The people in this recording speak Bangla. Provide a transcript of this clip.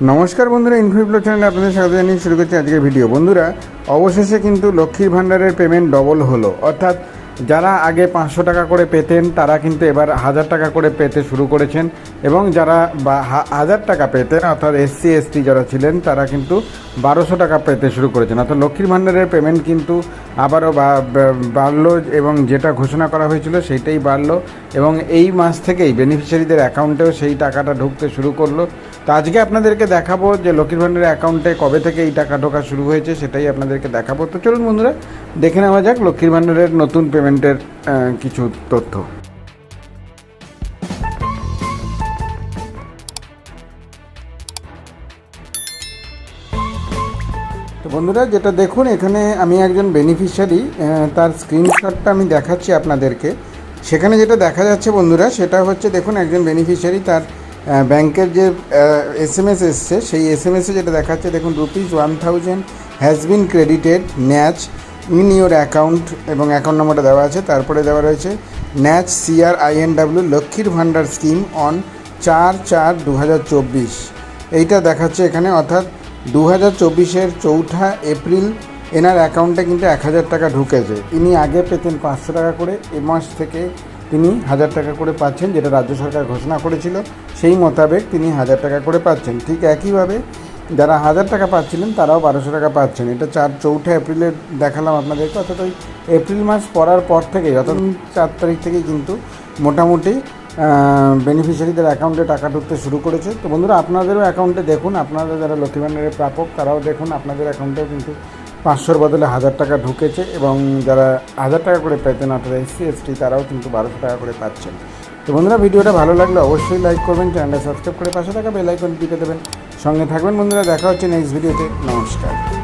নমস্কার বন্ধুরা ইনফিপ্লো চ্যানেলে আপনাদের স্বাগত জানিয়ে শুরু করছি আজকের ভিডিও। বন্ধুরা, অবশেষে কিন্তু লক্ষ্মীর ভাণ্ডারের পেমেন্ট ডবল হলো। অর্থাৎ যারা আগে পাঁচশো টাকা করে পেতেন, তারা কিন্তু এবার হাজার টাকা করে পেতে শুরু করেছেন এবং যারা বা হাজার টাকা পেতেন, অর্থাৎ এসসি এসটি যারা ছিলেন, তারা কিন্তু বারোশো টাকা পেতে শুরু করেছেন। অর্থাৎ লক্ষ্মীর ভাণ্ডারের পেমেন্ট কিন্তু আবারও বাড়লো এবং যেটা ঘোষণা করা হয়েছিল সেইটাই বাড়লো এবং এই মাস থেকেই বেনিফিশিয়ারিদের অ্যাকাউন্টেও সেই টাকাটা ঢুকতে শুরু করল। তো আজকে আপনাদেরকে দেখাবো যে লক্ষ্মীর ভাণ্ডারের অ্যাকাউন্টে কবে থেকে এই টাকা ঢোকা শুরু হয়েছে, সেটাই আপনাদেরকে দেখাবো। তো চলুন বন্ধুরা, দেখে নেওয়া যাক লক্ষ্মীর ভাণ্ডারের নতুন পেমেন্টের আহ, কিছু তথ্য। তো বন্ধুরা যেটা দেখুন এখানে আমি একজন বেনিফিশিয়ারি তার স্ক্রিনশটটা আমি দেখাচ্ছি আপনাদেরকে। সেখানে যেটা দেখা যাচ্ছে বন্ধুরা সেটা হচ্ছে দেখুন একজন বেনিফিশিয়ারি তার ব্যাংকের যে এস এম এস এসছে সেই এস এম এসে যেটা দেখাচ্ছে দেখুন rupees one thousand has been credited ন্যাচ in your account এবং অ্যাকাউন্ট নম্বরটা দেওয়া আছে। তারপরে দেওয়া রয়েছে ন্যাচ সিআর আইএনডাব্লিউ লক্ষ্মীর ভাণ্ডার স্কিম অন চার চার দু এইটা দেখাচ্ছে এখানে, অর্থাৎ দু হাজার চব্বিশের চৌঠা এপ্রিল এনার অ্যাকাউন্টে কিন্তু এক হাজার টাকা ঢুকেছে। ইনি আগে পেতেন পাঁচশো টাকা করে, এ মাস থেকে তিনি হাজার টাকা করে পাচ্ছেন, যেটা রাজ্য সরকার ঘোষণা করেছিল। সেই মোতাবেক তিনি হাজার টাকা করে পাচ্ছেন। ঠিক একইভাবে যারা হাজার টাকা পাচ্ছিলেন, তারাও বারোশো টাকা পাচ্ছেন। এটা চার চৌঠা এপ্রিলে দেখালাম আপনাদেরকে। অর্থাৎ ওই এপ্রিল মাস পড়ার পর থেকেই, অর্থাৎ চার তারিখ থেকেই কিন্তু মোটামুটি বেনিফিশিয়ারিদের অ্যাকাউন্টে টাকা ঢুকতে শুরু করেছে। তো বন্ধুরা, আপনাদেরও অ্যাকাউন্টে দেখুন, আপনারা যারা লক্ষ্মী ভাণ্ডারের প্রাপক, তারাও দেখুন, আপনাদের অ্যাকাউন্টেও কিন্তু পাঁচশোর বদলে হাজার টাকা ঢুকেছে এবং যারা হাজার টাকা করে পেতেন, অর্থাৎ এসসি এসটি তারাও কিন্তু বারোশো টাকা করে পাচ্ছেন। তো বন্ধুরা, ভিডিওটা ভালো লাগলে অবশ্যই লাইক করবেন চ্যানেলটা সাবস্ক্রাইব করে পাশে থাকা বেল আইকন টিপে দেবেন। সঙ্গে থাকবেন। বন্ধুরা দেখা হচ্ছে নেক্সট ভিডিওতে নমস্কার।